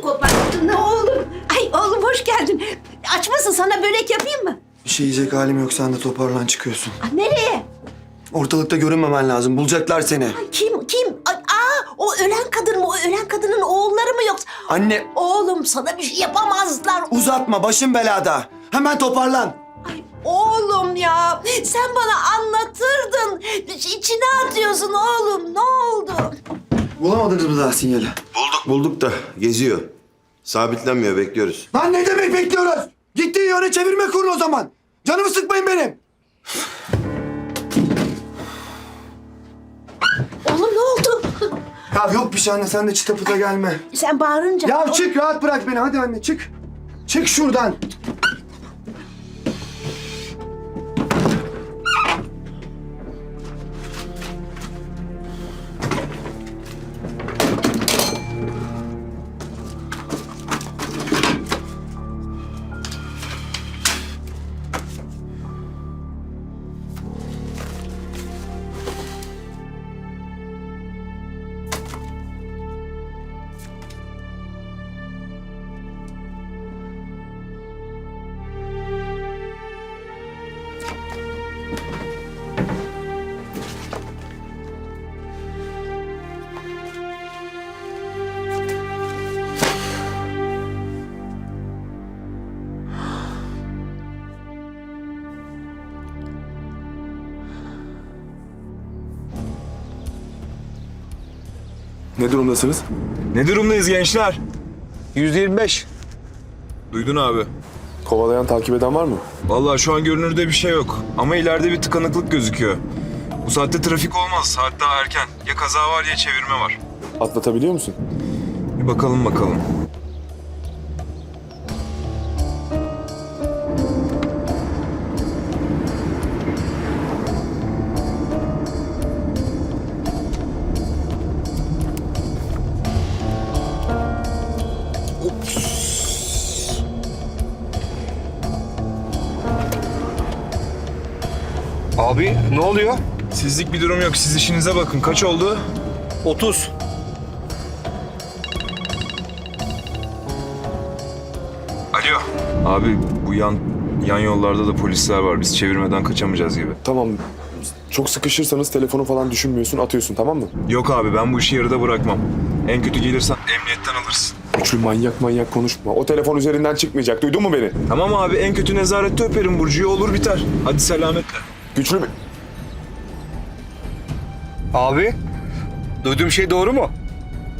ödüm koparttı ne oğlum. Ay oğlum hoş geldin. Aç mısın sana börek yapayım mı? Bir şey yiyecek halim yok sen de toparlan çıkıyorsun. Aa, nereye? Ortalıkta görünmemen lazım. Bulacaklar seni. Ay, kim kim? Ay, aa o ölen kadın mı? O ölen kadının oğulları mı yoksa? Anne Oğlum sana bir şey yapamazlar. uzatma başım belada. Hemen toparlan. Ay, oğlum ya sen bana anlatırdın. İçine atıyorsun oğlum ne oldu? Bulamadınız mı daha sinyali? Bulduk da geziyor. Sabitlenmiyor bekliyoruz. Lan ne demek bekliyoruz? Gittiği yöne çevirme kurun o zaman. Canımı sıkmayın benim. Oğlum ne oldu? Ya yok bir şey anne sen de çıta pıta gelme. Sen bağırınca... Ya çık rahat bırak beni hadi anne çık. Çık şuradan. Ne durumdasınız? Ne durumdayız gençler? 125. Duydun abi. Kovalayan takip eden var mı? Vallahi şu an görünürde bir şey yok. Ama ileride bir tıkanıklık gözüküyor. Bu saatte trafik olmaz. Saat daha erken. Ya kaza var ya çevirme var. Atlatabiliyor musun? Bir bakalım bakalım. Abi ne oluyor? Sizlik bir durum yok. Siz işinize bakın. Kaç oldu? 30. Alo. Abi bu yan yan yollarda da polisler var. Biz çevirmeden kaçamayacağız gibi. Tamam. Çok sıkışırsanız telefonu falan düşünmüyorsun, atıyorsun tamam mı? Yok abi ben bu işi yarıda bırakmam. En kötü gelirsen emniyetten alırsın. Güçlü manyak manyak konuşma. O telefon üzerinden çıkmayacak. Duydun mu beni? Tamam abi en kötü nezarette öperim Burcu'yu olur biter. Hadi selametle. Güçlü bir... Abi duyduğum şey doğru mu?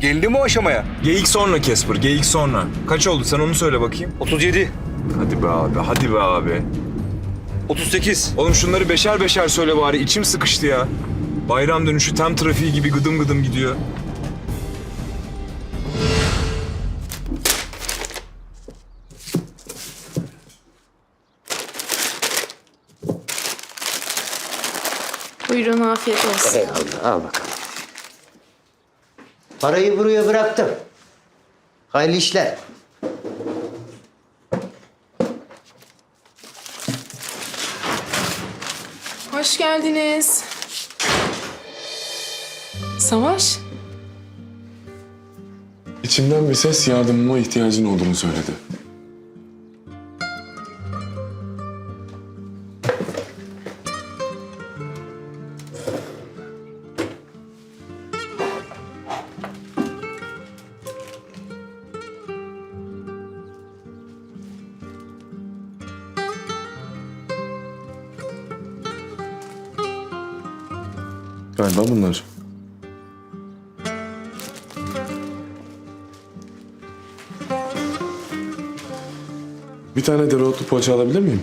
Geldi mi o aşamaya? Geyik sonra Kesper, geyik sonra. Kaç oldu sen onu söyle bakayım. 37, Hadi be abi, hadi be abi. 38. Oğlum şunları beşer beşer söyle bari, içim sıkıştı ya. Bayram dönüşü tem trafiği gibi gıdım gıdım gidiyor. Buyurun afiyet olsun. Eyvallah al bakalım. Parayı buraya bıraktım. Hayırlı işler. Hoş geldiniz. Savaş, İçimden bir ses yardımıma ihtiyacın olduğunu söyledi. Galiba bunlar. Bir tane dereotlu poğaça alabilir miyim?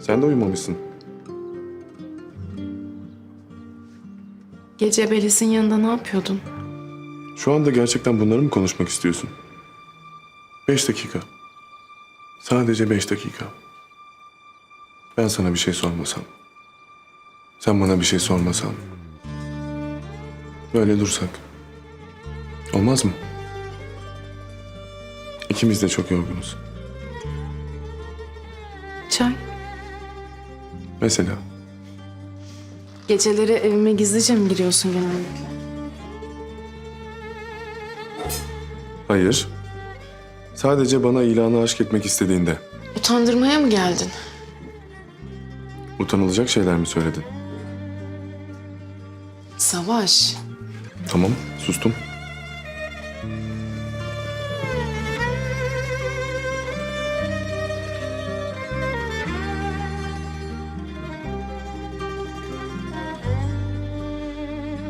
Sen de uyumamışsın. Gece Beliz'in yanında ne yapıyordun? Şu anda gerçekten bunları mı konuşmak istiyorsun? Beş dakika. Sadece beş dakika. Ben sana bir şey sormasam. Sen bana bir şey sormasan. Böyle dursak. Olmaz mı? İkimiz de çok yorgunuz. Çay. Mesela Geceleri evime gizlice mi giriyorsun genellikle? hayır. Sadece bana ilanı aşk etmek istediğinde Utandırmaya mı geldin? utanılacak şeyler mi söyledin? Savaş. Tamam, sustum.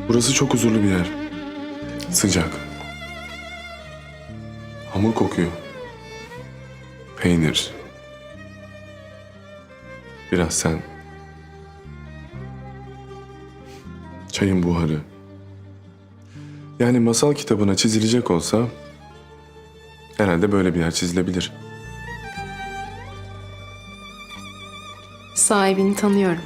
Burası çok huzurlu bir yer. Sıcak. Hamur kokuyor. Peynir. Biraz sen. Çayın buharı. Yani masal kitabına çizilecek olsa herhalde böyle bir yer çizilebilir. Sahibini tanıyorum.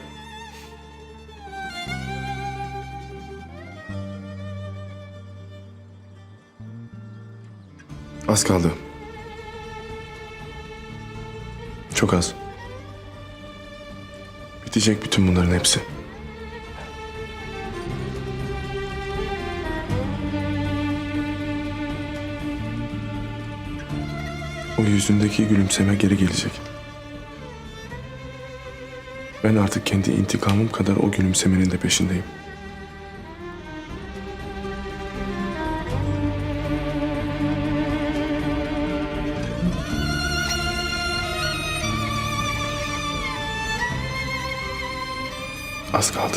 Az kaldı. Çok az. Bitecek bütün bunların hepsi. O yüzündeki gülümseme geri gelecek. Ben artık kendi intikamım kadar o gülümsemenin de peşindeyim. Az kaldı.